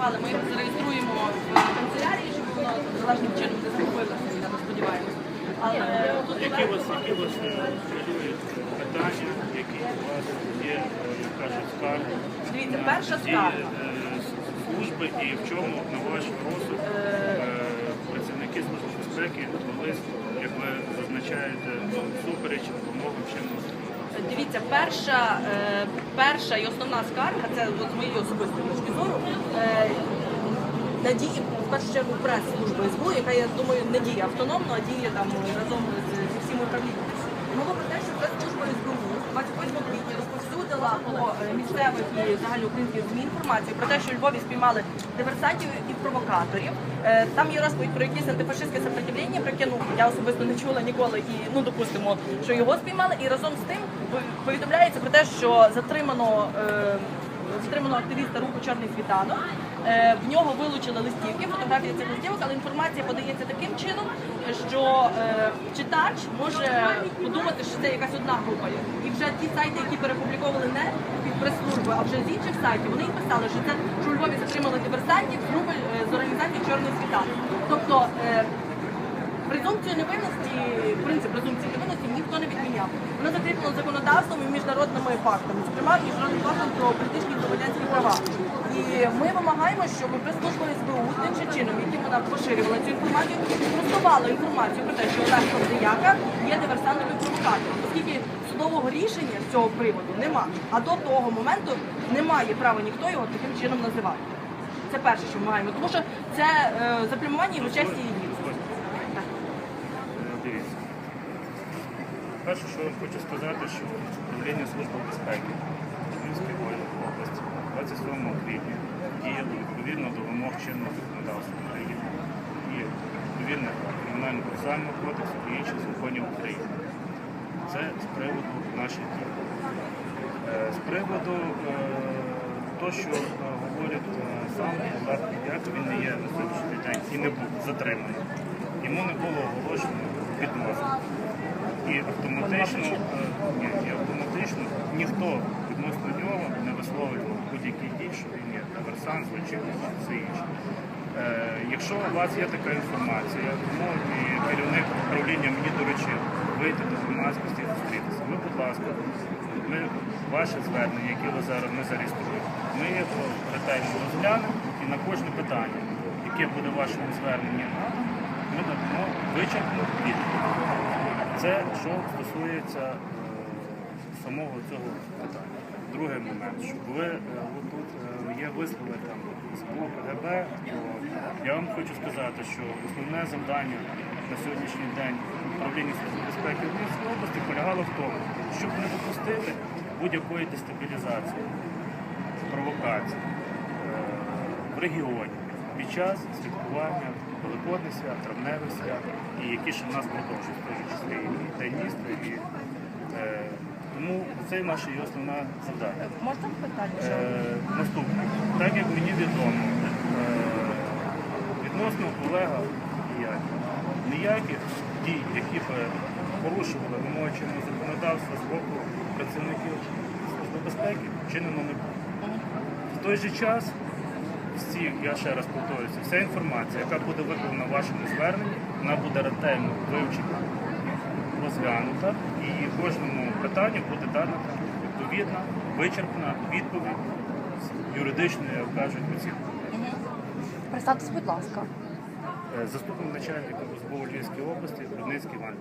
зареєстрували, ми їх зареєструємо в канцелярії, щоб воно належним чином не захопилося, я так сподіваємося. Але тут Які у вас, які у вас е, хвилюють питання, які у вас є, е, як кажуть, скарги? Дивіться, на перша дії, скарга. е, служби і в чому, на ваш розсуд, е, працівники Служби безпеки колись, як ви зазначаєте, супереч вимогам чинного законодавства? Дивіться, перша, е, перша і основна скарга, це от з моєї особистої точки зору, е, надії в першу чергу прес-служби СБУ, яка, я думаю, не діє автономно, а діє там разом з всім управлінням. Мова про те, що прес-служба СБУ 28 квітня розповсюдила по е, місцевих і загальноукраїнських ЗМІ інформацію про те, що у Львові спіймали диверсантів і провокаторів. Е, Там є розповідь про якісь антифашистське сопротивлення, про яке ну, я особисто не чула ніколи і ну допустимо, що його спіймали. І разом з тим повідомляється про те, що затримано. е, Затримано активіста руху Чорний світанок. Е, В нього вилучили листівки, фотографії цих листівок, але інформація подається таким чином, що е, читач може подумати, що це якась одна група. Вже ті сайти, які перепубліковували не під прес-служби, а вже з інших сайтів, вони і писали, що це що у Львові затримали диверсантів групи е, з організації Чорний світа. Тобто е, презумпцію невинності, принцип презумпції невинності ніхто не відміняв. Воно закріплено законодавством і міжнародними фактами, зокрема міжнародним фактом про політичні і громадянські права. І ми вимагаємо, щоб прес-служба СБУ тим же чином, яким вона поширювала цю інформацію, спростувала інформацію про те, що Олег Ковдеяка є диверсантом і провокатором, оскільки судового рішення з цього приводу нема. А до того моменту немає права ніхто його таким чином називати. Це перше, що ми маємо, тому що це е, честі і гідності. Так. Е, Дивіться. Перше, що я хочу сказати, що управління Служби безпеки Львівської області 27 квітня діяло відповідно до вимог чинного законодавства України і відповідно Кримінального процесуального кодексу і інших законів України. Це з приводу наших дій. Е, З приводу е, того, що е, говорить е, сам Олег Як він не є на сьогоднішній день і не був затриманий. Йому не було оголошено підозри. І автоматично, е, ні, і автоматично ніхто відносно нього не висловлював будь-які дії, що він є диверсант, злочинець чи все інше. Е, якщо у вас є така інформація, тому і керівник управління мені доручив вийти до громадськості і зустрітися. Ви, будь ласка, ми ваше звернення, яке ви зараз не зареєструєте, ми його ретельно розглянемо і на кожне питання, яке буде в вашому зверненні ми надамо вичерпну відповідь. Це що стосується е, самого цього питання. Другий момент, що коли е, тут е, є вислови там з боку КГБ, то я вам хочу сказати, що основне завдання на сьогоднішній день управління Служби безпеки Львівської області полягало в тому, щоб не допустити будь-якої дестабілізації, провокації в регіоні під час святкування Великодних свят, травневих свят, і які ще в нас продовжують, тому і е, тому це наше і основне завдання. Можна питання? Е, наступне. Так як мені відомо, е, відносно колега ніяких, ніяких дій, які б порушували вимоги чинного законодавства з боку працівників Служби безпеки, чинено не було. В той же час всі, я ще раз повторююся, вся інформація, яка буде викладена в вашому зверненні, вона буде ретельно вивчена, розглянута, і кожному питанню буде дана відповідна, вичерпна відповідь з як кажуть, оцінки. Представтесь, будь ласка. Е, Заступник начальника СБУ Львівської області Рудницький Іван.